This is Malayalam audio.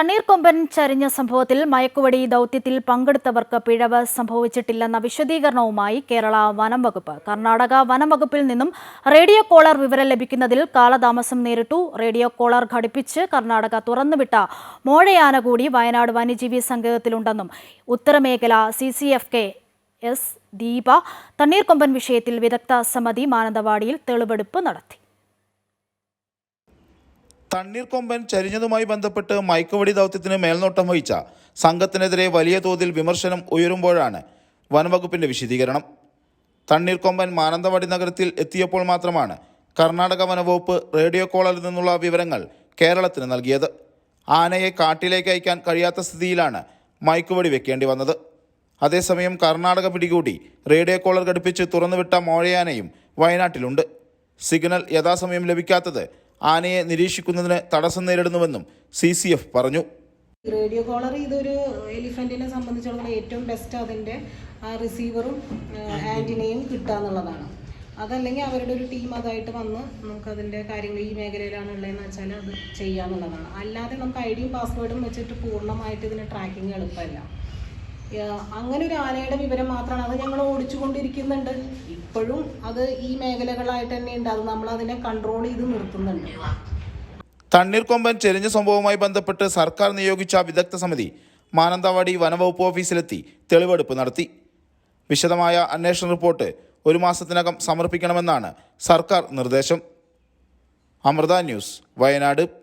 തണ്ണീർക്കൊമ്പൻ ചരിഞ്ഞ സംഭവത്തിൽ മയക്കുവടി ദൗത്യത്തിൽ പങ്കെടുത്തവർക്ക് പിഴവ് സംഭവിച്ചിട്ടില്ലെന്ന വിശദീകരണവുമായി കേരള വനം വകുപ്പ്. കർണാടക വനം വകുപ്പിൽ നിന്നും റേഡിയോ കോളർ വിവരം ലഭിക്കുന്നതിൽ കാലതാമസം നേരിട്ടു. റേഡിയോ കോളർ ഘടിപ്പിച്ച് കർണാടക തുറന്നുവിട്ട മോഴയാന കൂടി വയനാട് വന്യജീവി സങ്കേതത്തിലുണ്ടെന്നും ഉത്തരമേഖല C C F K S Deepa Thanneerkomban വിഷയത്തിൽ വിദഗ്ധ സമിതി മാനന്തവാടിയിൽ തെളിവെടുപ്പ് നടത്തി. തണ്ണീർക്കൊമ്പൻ ചരിഞ്ഞതുമായി ബന്ധപ്പെട്ട് മയക്കുവടി ദൗത്യത്തിന് മേൽനോട്ടം വഹിച്ച സംഘത്തിനെതിരെ വലിയ തോതിൽ വിമർശനം ഉയരുമ്പോഴാണ് വനംവകുപ്പിന്റെ വിശദീകരണം. തണ്ണീർക്കൊമ്പൻ മാനന്തവാടി നഗരത്തിൽ എത്തിയപ്പോൾ മാത്രമാണ് കർണാടക വനവകുപ്പ് റേഡിയോ കോളറിൽ നിന്നുള്ള വിവരങ്ങൾ കേരളത്തിന് നൽകിയത്. ആനയെ കാട്ടിലേക്ക് അയക്കാൻ കഴിയാത്ത സ്ഥിതിയിലാണ് മയക്കുവടി വെക്കേണ്ടി വന്നത്. അതേസമയം കർണാടക പിടികൂടി റേഡിയോ കോളർ ഘടിപ്പിച്ച് തുറന്നുവിട്ട മോഴയാനയും വയനാട്ടിലുണ്ട്. സിഗ്നൽ യഥാസമയം ലഭിക്കാത്തത് ആനയെ നിരീക്ഷിക്കുന്നതിന് തടസ്സം നേരിടുന്നുവെന്നും സി സി എഫ് പറഞ്ഞു. റേഡിയോ കോളർ ഇതൊരു എലിഫന്റിനെ സംബന്ധിച്ചിടത്തോളം ഏറ്റവും ബെസ്റ്റ് അതിന്റെ റിസീവറും ആന്റിനെയും കിട്ടുക എന്നുള്ളതാണ് അതല്ലെങ്കിൽ അവരുടെ ഒരു ടീം അതായിട്ട് വന്ന് നമുക്ക് അതിന്റെ കാര്യങ്ങൾ ഈ മേഖലയിലാണ് ഉള്ളതെന്ന് വെച്ചാൽ അത് ചെയ്യാന്നുള്ളതാണ്. അല്ലാതെ നമുക്ക് ഐ ഡിയും പാസ്വേഡും വെച്ചിട്ട് പൂർണമായിട്ട് ഇതിന് ട്രാക്കിംഗ് എളുപ്പമല്ല. അങ്ങനെ ഒരു ആനയുടെ വിവരം മാത്രമാണ് അത് ഞങ്ങൾ ഓടിച്ചുകൊണ്ടിരിക്കുന്നുണ്ട്. ഇപ്പോഴും അത് ഈ മേഖലകളായിട്ട് തന്നെ ഉണ്ട് അത് നമ്മൾ അതിനെ കൺട്രോൾ ചെയ്ത് നിർത്തുന്നുണ്ട്. തണ്ണീർക്കൊമ്പൻ ചെരിഞ്ഞ സംഭവവുമായി ബന്ധപ്പെട്ട് സർക്കാർ നിയോഗിച്ച വിദഗ്ധ സമിതി മാനന്തവാടി വനവകുപ്പ് ഓഫീസിലെത്തി തെളിവെടുപ്പ് നടത്തി. വിശദമായ അന്വേഷണ റിപ്പോർട്ട് ഒരു മാസത്തിനകം സമർപ്പിക്കണമെന്നാണ് സർക്കാർ നിർദ്ദേശം. അമൃത ന്യൂസ് വയനാട്.